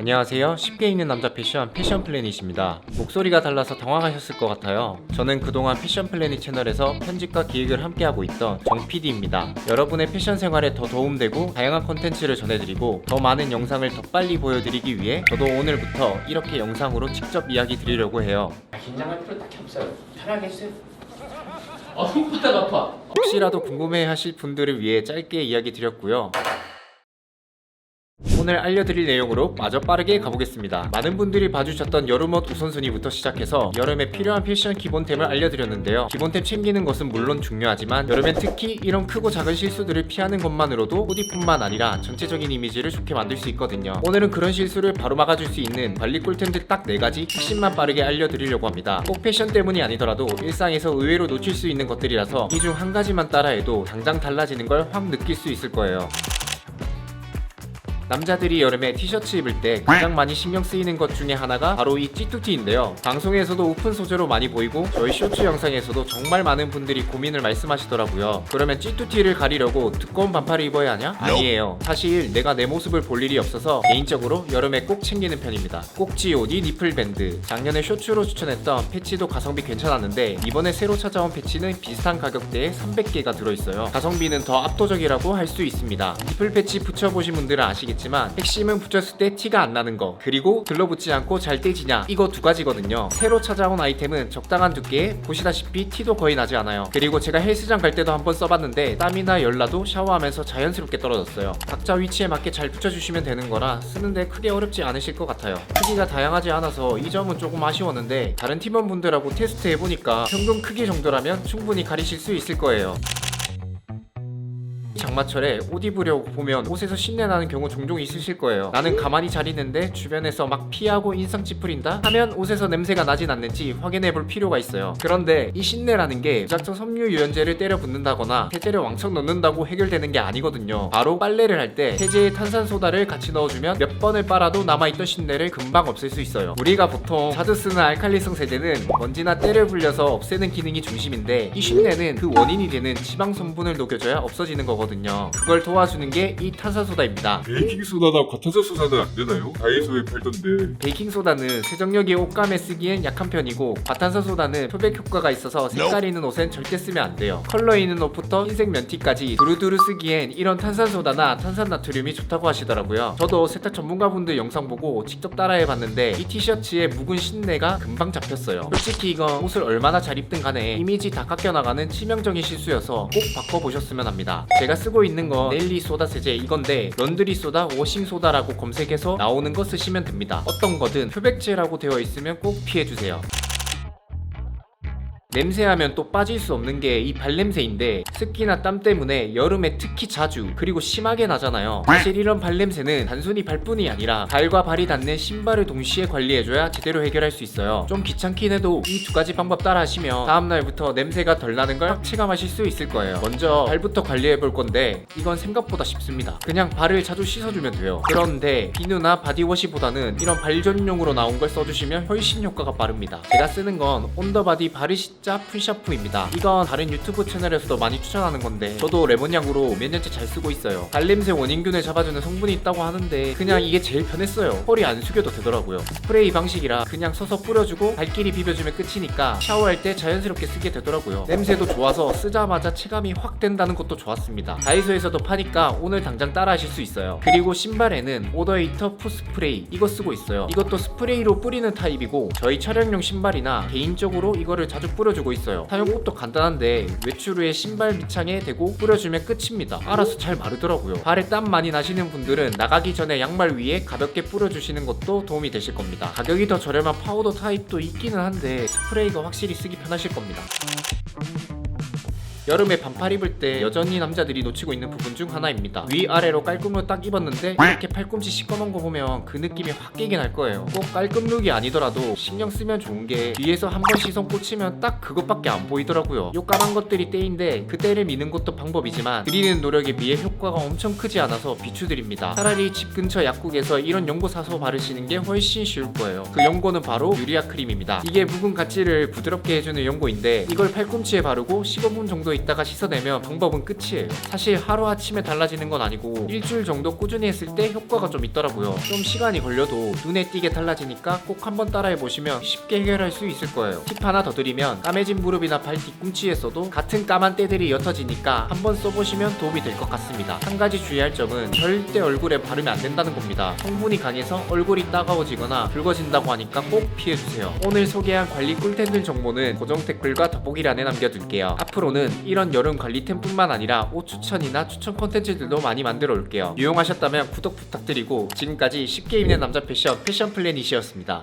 안녕하세요. 쉽게 입는 남자 패션 패션 플래닛입니다. 목소리가 달라서 당황하셨을 것 같아요. 저는 그동안 패션 플래닛 채널에서 편집과 기획을 함께하고 있던 정 PD입니다. 여러분의 패션 생활에 더 도움되고 다양한 콘텐츠를 전해드리고 더 많은 영상을 더 빨리 보여드리기 위해 저도 오늘부터 이렇게 영상으로 직접 이야기 드리려고 해요. 긴장할 필요 딱히 없어요. 편하게 해주세요. 어, 손바닥 아파. 혹시라도 궁금해 하실 분들을 위해 짧게 이야기 드렸고요. 오늘 알려드릴 내용으로 마저 빠르게 가보겠습니다. 많은 분들이 봐주셨던 여름옷 우선순위부터 시작해서 여름에 필요한 패션 기본템을 알려드렸는데요. 기본템 챙기는 것은 물론 중요하지만 여름엔 특히 이런 크고 작은 실수들을 피하는 것만으로도 코디뿐만 아니라 전체적인 이미지를 좋게 만들 수 있거든요. 오늘은 그런 실수를 바로 막아줄 수 있는 관리 꿀템들 딱 4가지 핵심만 빠르게 알려드리려고 합니다. 꼭 패션 때문이 아니더라도 일상에서 의외로 놓칠 수 있는 것들이라서 이 중 한 가지만 따라해도 당장 달라지는 걸 확 느낄 수 있을 거예요. 남자들이 여름에 티셔츠 입을 때 가장 많이 신경 쓰이는 것 중에 하나가 바로 이 찌뚜티인데요. 방송에서도 오픈 소재로 많이 보이고 저희 쇼츠 영상에서도 정말 많은 분들이 고민을 말씀하시더라고요. 그러면 찌뚜티를 가리려고 두꺼운 반팔을 입어야 하냐? 아니에요. 사실 내가 내 모습을 볼 일이 없어서 개인적으로 여름에 꼭 챙기는 편입니다. 꼭지 옷 이 니플 밴드. 작년에 쇼츠로 추천했던 패치도 가성비 괜찮았는데 이번에 새로 찾아온 패치는 비슷한 가격대에 300개가 들어있어요. 가성비는 더 압도적이라고 할 수 있습니다. 니플 패치 붙여보신 분들은 아시겠지만 핵심은 붙였을 때 티가 안 나는 거 그리고 들러붙지 않고 잘 떼지냐 이거 두 가지거든요. 새로 찾아온 아이템은 적당한 두께에 보시다시피 티도 거의 나지 않아요. 그리고 제가 헬스장 갈 때도 한번 써봤는데 땀이나 열나도 샤워하면서 자연스럽게 떨어졌어요. 각자 위치에 맞게 잘 붙여주시면 되는 거라 쓰는데 크게 어렵지 않으실 것 같아요. 크기가 다양하지 않아서 이 점은 조금 아쉬웠는데 다른 팀원분들하고 테스트 해보니까 평균 크기 정도라면 충분히 가리실 수 있을 거예요. 장마철에 옷 입으려고 보면 옷에서 신내 나는 경우 종종 있으실 거예요. 나는 가만히 잘 있는데 주변에서 막 피하고 인상 찌푸린다 하면 옷에서 냄새가 나진 않는지 확인해 볼 필요가 있어요. 그런데 이 신내라는 게 무작정 섬유 유연제를 때려 붓는다거나 세제를 왕창 넣는다고 해결되는 게 아니거든요. 바로 빨래를 할 때 세제에 탄산소다를 같이 넣어주면 몇 번을 빨아도 남아있던 신내를 금방 없앨 수 있어요. 우리가 보통 자주 쓰는 알칼리성 세제는 먼지나 때를 불려서 없애는 기능이 중심인데 이 신내는 그 원인이 되는 지방 성분을 녹여줘야 없어지는 거거든요. 그걸 도와주는 게 이 탄산소다입니다. 베이킹소다나 과탄산소다는 안 되나요? 다이소에 팔던데 베이킹소다는 세정력이 옷감에 쓰기엔 약한 편이고 과탄산소다는 표백 효과가 있어서 색깔 있는 옷엔 절대 쓰면 안 돼요. 컬러 있는 옷부터 흰색 면티까지 두루두루 쓰기엔 이런 탄산소다나 탄산나트륨이 좋다고 하시더라고요. 저도 세탁 전문가분들 영상 보고 직접 따라해봤는데 이 티셔츠에 묵은 신내가 금방 잡혔어요. 솔직히 이건 옷을 얼마나 잘 입든 간에 이미지 다 깎여나가는 치명적인 실수여서 꼭 바꿔보셨으면 합니다. 제가 쓰고 있는 건 네일리 소다 세제 이건데 런드리 소다, 워싱 소다라고 검색해서 나오는 거 쓰시면 됩니다. 어떤 거든 표백제라고 되어 있으면 꼭 피해주세요. 냄새하면 또 빠질 수 없는 게 이 발냄새인데 습기나 땀 때문에 여름에 특히 자주 그리고 심하게 나잖아요. 사실 이런 발냄새는 단순히 발뿐이 아니라 발과 발이 닿는 신발을 동시에 관리해줘야 제대로 해결할 수 있어요. 좀 귀찮긴 해도 이 두 가지 방법 따라 하시면 다음날부터 냄새가 덜 나는 걸확 체감하실 수 있을 거예요. 먼저 발부터 관리해 볼 건데 이건 생각보다 쉽습니다. 그냥 발을 자주 씻어주면 돼요. 그런데 비누나 바디워시보다는 이런 발 전용으로 나온 걸 써주시면 훨씬 효과가 빠릅니다. 제가 쓰는 건 온더바디 바르시 자 풀샤프입니다. 이건 다른 유튜브 채널에서도 많이 추천하는 건데 저도 레몬향으로 몇 년째 잘 쓰고 있어요. 발냄새 원인균을 잡아주는 성분이 있다고 하는데 그냥 이게 제일 편했어요. 허리 안 숙여도 되더라고요. 스프레이 방식이라 그냥 서서 뿌려주고 발길이 비벼주면 끝이니까 샤워할 때 자연스럽게 쓰게 되더라고요. 냄새도 좋아서 쓰자마자 체감이 확 된다는 것도 좋았습니다. 다이소에서도 파니까 오늘 당장 따라 하실 수 있어요. 그리고 신발에는 오더에이터 푸스프레이 이거 쓰고 있어요. 이것도 스프레이로 뿌리는 타입이고 저희 촬영용 신발이나 개인적으로 이거를 자주 뿌려 주고 있어요. 사용법도 간단한데 외출 후에 신발 밑창에 대고 뿌려주면 끝입니다. 알아서 잘 마르더라고요. 발에 땀 많이 나시는 분들은 나가기 전에 양말 위에 가볍게 뿌려주시는 것도 도움이 되실 겁니다. 가격이 더 저렴한 파우더 타입도 있기는 한데 스프레이가 확실히 쓰기 편하실 겁니다 여름에 반팔 입을 때 여전히 남자들이 놓치고 있는 부분 중 하나입니다. 위아래로 깔끔으로 딱 입었는데 이렇게 팔꿈치 시꺼먼 거 보면 그 느낌이 확 깨긴 할 거예요. 꼭 깔끔 룩이 아니더라도 신경 쓰면 좋은 게 뒤에서 한 번 시선 꽂히면 딱 그것밖에 안 보이더라고요. 요 까만 것들이 때인데 그 때를 미는 것도 방법이지만 드리는 노력에 비해 효과가 엄청 크지 않아서 비추드립니다. 차라리 집 근처 약국에서 이런 연고 사서 바르시는 게 훨씬 쉬울 거예요. 그 연고는 바로 유리아 크림입니다. 이게 묵은 가치를 부드럽게 해주는 연고인데 이걸 팔꿈치에 바르고 15분 정도 있다가 씻어내면 방법은 끝이에요. 사실 하루아침에 달라지는 건 아니고 일주일 정도 꾸준히 했을 때 효과가 좀 있더라고요. 좀 시간이 걸려도 눈에 띄게 달라지니까 꼭 한번 따라해 보시면 쉽게 해결할 수 있을 거예요. 팁 하나 더 드리면 까매진 무릎이나 발 뒤꿈치에서도 같은 까만 때들이 옅어지니까 한번 써보시면 도움이 될 것 같습니다. 한 가지 주의할 점은 절대 얼굴에 바르면 안 된다는 겁니다. 성분이 강해서 얼굴이 따가워지거나 붉어진다고 하니까 꼭 피해주세요. 오늘 소개한 관리 꿀템들 정보는 고정 댓글과 더보기란에 남겨둘게요. 앞으로는 이런 여름 관리템뿐만 아니라 옷 추천이나 추천 콘텐츠들도 많이 만들어 올게요. 유용하셨다면 구독 부탁드리고 지금까지 쉽게 입는 남자 패션 패션 플래닛이었습니다.